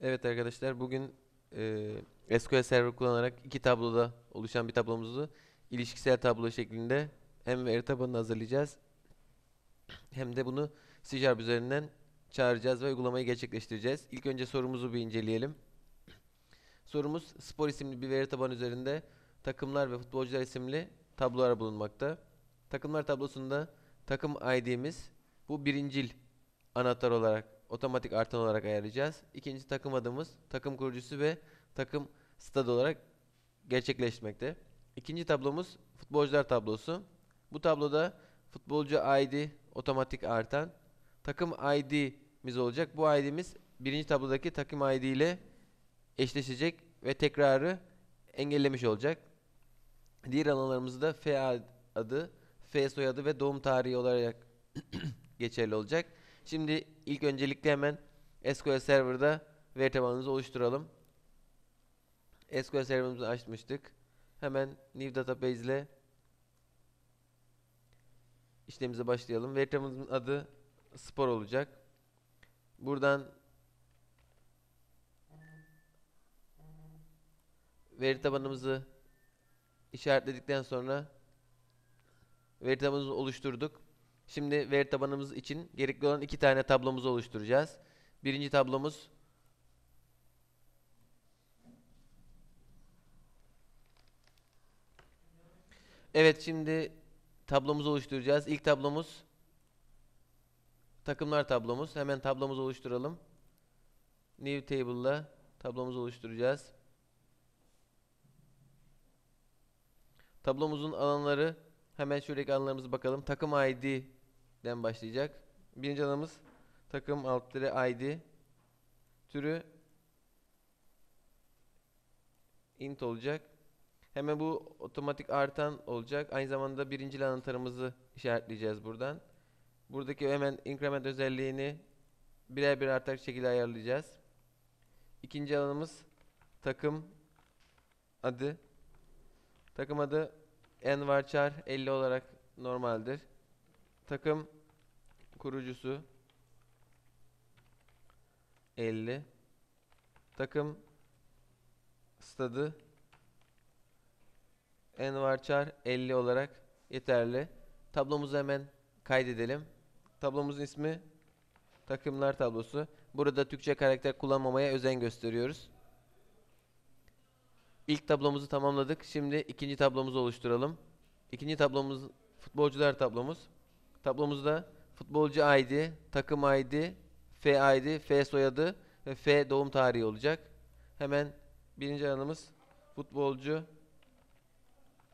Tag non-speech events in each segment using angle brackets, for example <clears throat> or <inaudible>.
Evet arkadaşlar bugün e, SQL Server kullanarak iki tabloda oluşan bir tablomuzu ilişkisel tablo şeklinde hem veri tabanını hazırlayacağız hem de bunu C üzerinden çağıracağız ve uygulamayı gerçekleştireceğiz. İlk önce sorumuzu bir inceleyelim. Sorumuz spor isimli bir veri tabanı üzerinde takımlar ve futbolcular isimli tablolar bulunmakta. Takımlar tablosunda takım ID'miz bu birincil anahtar olarak otomatik artan olarak ayarlayacağız. İkinci takım adımız takım kurucusu ve takım stad olarak gerçekleşmekte. İkinci tablomuz futbolcular tablosu. Bu tabloda futbolcu ID otomatik artan takım ID'miz olacak. Bu ID'miz birinci tablodaki takım ID ile eşleşecek ve tekrarı engellemiş olacak. Diğer alanlarımızda F adı, F soyadı ve doğum tarihi olarak <clears throat> geçerli olacak. Şimdi ilk öncelikle hemen SQL Server'da veri tabanımızı oluşturalım. SQL Server'ımızı açmıştık. Hemen New Database ile işlemimize başlayalım. Veri tabanımızın adı Spor olacak. Buradan veri tabanımızı işaretledikten sonra veri tabanımızı oluşturduk. Şimdi veri tabanımız için gerekli olan iki tane tablomuzu oluşturacağız. Birinci tablomuz Evet şimdi tablomuzu oluşturacağız. İlk tablomuz takımlar tablomuz. Hemen tablomuzu oluşturalım. New Table'la tablomuzu oluşturacağız. Tablomuzun alanları hemen şuradaki alanlarımıza bakalım. Takım ID'den başlayacak. Birinci alanımız takım alt ID. Türü int olacak. Hemen bu otomatik artan olacak. Aynı zamanda birinci anahtarımızı işaretleyeceğiz buradan. Buradaki hemen increment özelliğini birer birer artar şekilde ayarlayacağız. İkinci alanımız takım adı. Takım adı envarchar 50 olarak normaldir. Takım kurucusu 50. Takım stadı envarchar 50 olarak yeterli. Tablomuzu hemen kaydedelim. Tablomuzun ismi takımlar tablosu. Burada Türkçe karakter kullanmamaya özen gösteriyoruz. İlk tablomuzu tamamladık. Şimdi ikinci tablomuzu oluşturalım. İkinci tablomuz futbolcular tablomuz. Tablomuzda futbolcu ID, takım ID, F ID, F soyadı ve F doğum tarihi olacak. Hemen birinci alanımız futbolcu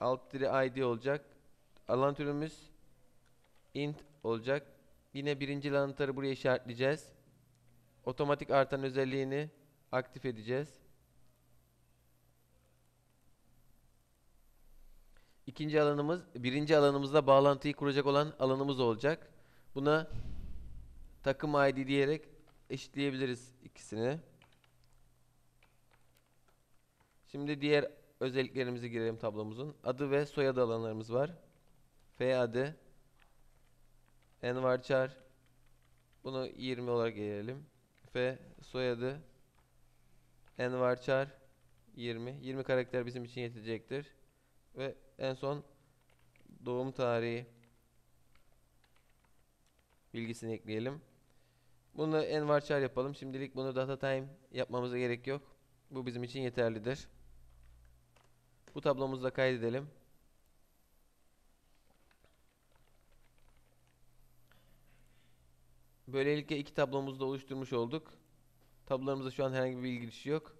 alt tire ID olacak. Alan türümüz int olacak. Yine birinci anahtarı buraya işaretleyeceğiz. Otomatik artan özelliğini aktif edeceğiz. İkinci alanımız, birinci alanımızda bağlantıyı kuracak olan alanımız olacak. Buna takım ID diyerek eşitleyebiliriz ikisini. Şimdi diğer özelliklerimizi girelim tablomuzun. Adı ve soyadı alanlarımız var. F adı, envarchar, bunu 20 olarak gelelim. F soyadı, envarchar 20. 20 karakter bizim için yetecektir. Ve en son doğum tarihi bilgisini ekleyelim. Bunu envarchar yapalım. Şimdilik bunu data time yapmamıza gerek yok. Bu bizim için yeterlidir. Bu tablomuzu da kaydedelim. Böylelikle iki tablomuzu da oluşturmuş olduk. Tablolarımızda şu an herhangi bir bilgi yok.